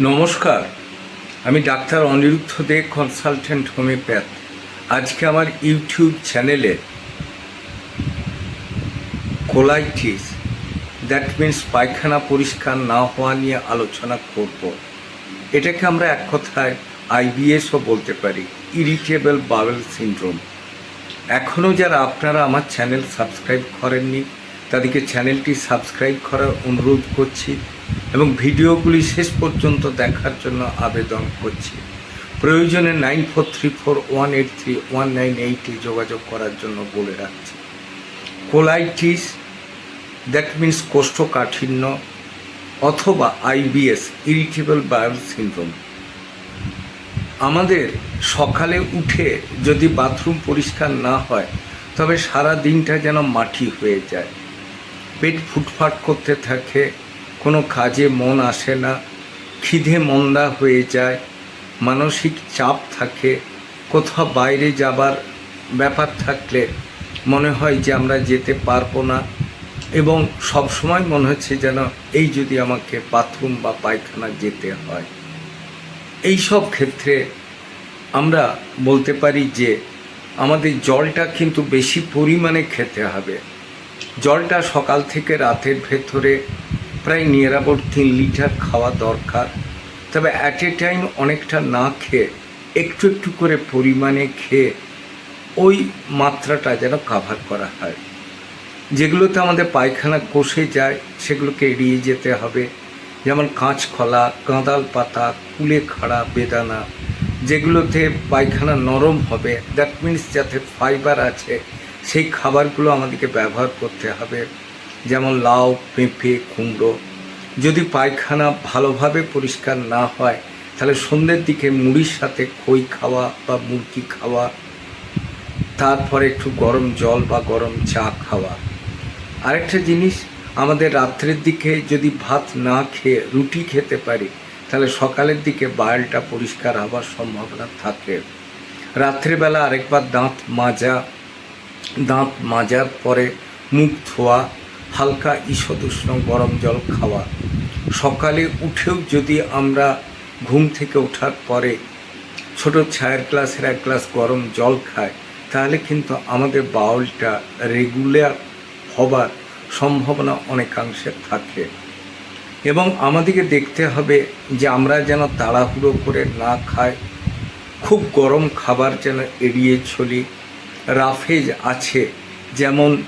নমস্কার, আমি doctor Aniruddha De consultant homeopath আজকে আমার ইউটিউব চ্যানেলে কোলাইটিস দ্যাট মিন্স পায়খানা পরিষ্কার না হওয়া নিয়ে আলোচনা করব। এটাকে আমরা এক কথায় আইবিএসও বলতে পারি ইরিটেবল বাবেল সিন্ড্রোম এখনও যারা আপনারা আমার চ্যানেল সাবস্ক্রাইব করেননি তাদেরকে চ্যানেলটি সাবস্ক্রাইব করার অনুরোধ করছি এবং ভিডিওগুলি শেষ পর্যন্ত দেখার জন্য আবেদন করছি। প্রয়োজনে nine four three four one eight three one nine এইটে যোগাযোগ করার জন্য বলে রাখছি। কোলাইটিস, দ্যাট মিন্স কোষ্ঠকাঠিন্য অথবা আইবিএস ইরিটেবল বায়োল সিনড্রোম। আমাদের সকালে উঠে যদি বাথরুম পরিষ্কার না হয়, তবে সারা দিনটা যেন মাটি হয়ে যায়। পেট ফুটফাট করতে থাকে, কোনো কাজে মন আসে না, খিদে মন্দা হয়ে যায়, মানসিক চাপ থাকে, কোথাও বাইরে যাবার ব্যাপার থাকলে মনে হয় যে আমরা যেতে পারব না এবং সব সময় মনে হচ্ছে যেন এই যদি আমাকে বাথরুম বা পায়খানা যেতে হয়। এই সব ক্ষেত্রে আমরা বলতে পারি যে আমাদের জলটা কিন্তু বেশি পরিমাণে খেতে হবে। জলটা সকাল থেকে রাতের ভেতরে প্রায় নিয়ারাবর তিন লিটার খাওয়া দরকার। তবে অ্যাট এ টাইম অনেকটা না খেয়ে, একটু একটু করে পরিমাণে খেয়ে ওই মাত্রাটা যেন কাভার করা হয়। যেগুলোতে আমাদের পায়খানা কষে যায়, সেগুলোকে এড়িয়ে যেতে হবে। যেমন কাঁচকলা কাঁদাল পাতা, কুলে খাড়া বেদানা, যেগুলোতে পায়খানা নরম হবে। দ্যাট মিন্স যাতে ফাইবার আছে সেই খাবারগুলো আমাদেরকে ব্যবহার করতে হবে। যেমন লাউ, পেঁপে, কুমড়ো। যদি পায়খানা ভালোভাবে পরিষ্কার না হয়, তাহলে সন্ধ্যের দিকে মুড়ির সাথে খই খাওয়া বা মুরগি খাওয়া, তারপরে একটু গরম জল বা গরম চা খাওয়া। আরেকটা জিনিস, আমাদের রাত্রের দিকে যদি ভাত না খেয়ে রুটি খেতে পারি, তাহলে সকালের দিকে বায়ালটা পরিষ্কার হওয়ার সম্ভাবনা থাকে। রাত্রেবেলা আরেকবার দাঁত মাজা দাঁত মাজার পরে মুখ ধোয়া, হালকা ঈষদুষ্ণ গরম জল খাওয়া। সকালে উঠেও যদি আমরা ঘুম থেকে ওঠার পরে ছোট ছায়ের গ্লাসের এক গ্লাস গরম জল খাই, তাহলে কিন্তু আমাদের বাউলটা রেগুলার হবার সম্ভাবনা অনেকাংশে থাকে। এবং আমাদেরকে দেখতে হবে যে আমরা যেন তাড়াহুড়ো করে না খাই, খুব গরম খাবার যেন এড়িয়ে চলি। রাফেজ আছে। যেমন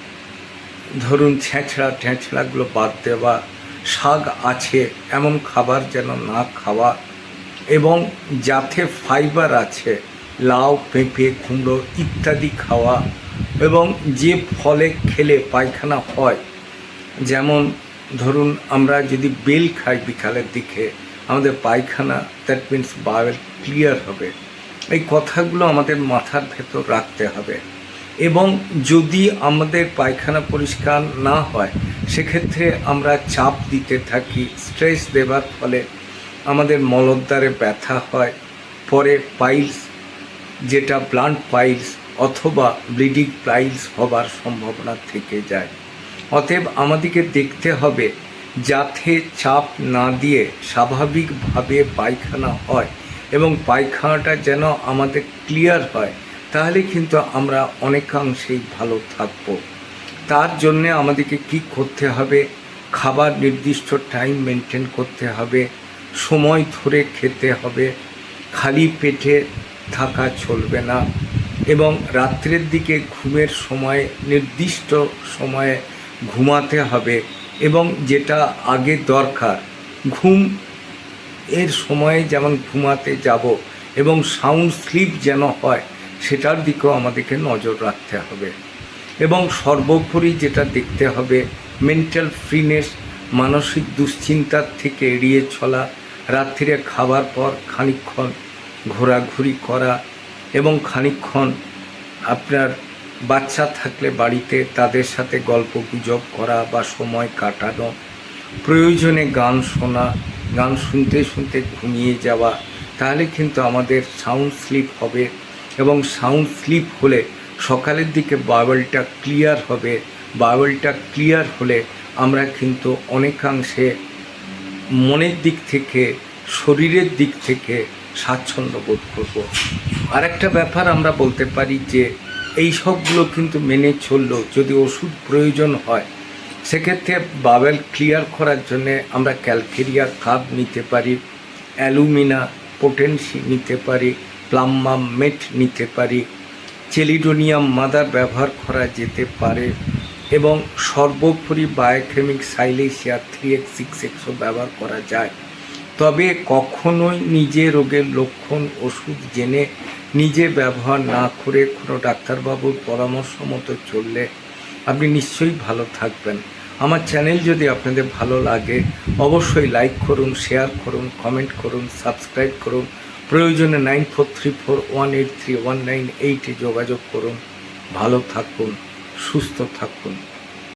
ধরুন ছেঁচড়া ঠেঁচড়াগুলো বাদ দেওয়া শাক আছে, এমন খাবার যেন না খাওয়া। এবং যাতে ফাইবার আছে, লাউ, পেঁপে, কুমড়ো ইত্যাদি খাওয়া। এবং যে ফলে খেলে পায়খানা হয়, যেমন ধরুন আমরা যদি বেল খাই বিকালের দিকে, আমাদের পায়খানা দ্যাট মিন্স বায়োল ক্লিয়ার হবে। এই কথাগুলো আমাদের মাথার ভেতর রাখতে হবে। এবং যদি আমাদের পায়খানা পরিষ্কার না হয়, সেক্ষেত্রে আমরা চাপ দিতে থাকি স্ট্রেস দেবার ফলে আমাদের মলদ্বারে ব্যথা হয়, পরে পাইলস যেটা ব্লান্ট পাইলস অথবা ব্লিডিং পাইলস হবার সম্ভাবনা থেকে যায়। অতএব আমাদেরকে দেখতে হবে, যাতে চাপ না দিয়ে স্বাভাবিকভাবে পায়খানা হয় এবং পায়খানাটা যেন আমাদের ক্লিয়ার হয়, তাহলে কিন্তু আমরা অনেকাংশেই ভালো থাকব। তার জন্যে আমাদেরকে কি করতে হবে? খাবার নির্দিষ্ট টাইম মেনটেন করতে হবে, সময় ধরে খেতে হবে, খালি পেটে থাকা চলবে না এবং রাত্রের দিকে ঘুমের সময়, নির্দিষ্ট সময়ে ঘুমাতে হবে এবং যেটা আগে দরকার, ঘুম এর সময়ে যেমন ঘুমাতে যাব এবং সাউন্ড স্লিপ যেন হয়, সেটার দিকেও আমাদেরকে নজর রাখতে হবে। এবং সর্বোপরি যেটা দেখতে হবে মেন্টাল ফ্রিনেস মানসিক দুশ্চিন্তার থেকে এড়িয়ে চলা, রাত্রিরে খাবার পর খানিকক্ষণ ঘোরাঘুরি করা এবং খানিকক্ষণ আপনার বাচ্চা থাকলে বাড়িতে তাদের সাথে গল্প গুজব করা বা সময় কাটানো, প্রয়োজনে গান শোনা গান শুনতে শুনতে ঘুমিয়ে যাওয়া, তাহলে কিন্তু আমাদের সাউন্ড স্লিপ হবে এবং সাউন্ড স্লিপ হলে সকালের দিকে বাবেলটা ক্লিয়ার হবে। বাবেলটা ক্লিয়ার হলে আমরা কিন্তু অনেকাংশে মনের দিক থেকে, শরীরের দিক থেকে স্বাচ্ছন্দ্য বোধ করব। আরেকটা ব্যাপার আমরা বলতে পারি যে, এই সবগুলো কিন্তু মেনে চললেও যদি ওষুধ প্রয়োজন হয় সেক্ষেত্রে বাবেল ক্লিয়ার করার জন্য আমরা ক্যালকেরিয়া কাপ নিতে পারি অ্যালুমিনা পোটেন্সি নিতে পারি প্লাম্মাম মেট নিতে পারি চেলিডোনিয়াম মাদার ব্যবহার করা যেতে পারে এবং সর্বোপরি biochemic silicea three X six এক্সও ব্যবহার করা যায়। তবে কখনোই নিজে রোগের লক্ষণ ওষুধ জেনে নিজে ব্যবহার না করে কোনো ডাক্তারবাবুর পরামর্শ মতো চললে আপনি নিশ্চয়ই ভালো থাকবেন। আমার চ্যানেল যদি আপনাদের ভালো লাগে, অবশ্যই লাইক করুন শেয়ার করুন কমেন্ট করুন সাবস্ক্রাইব করুন, প্রয়োজনে nine four three four one eight three one nine এইটে যোগাযোগ করুন। ভালো থাকুন, সুস্থ থাকুন।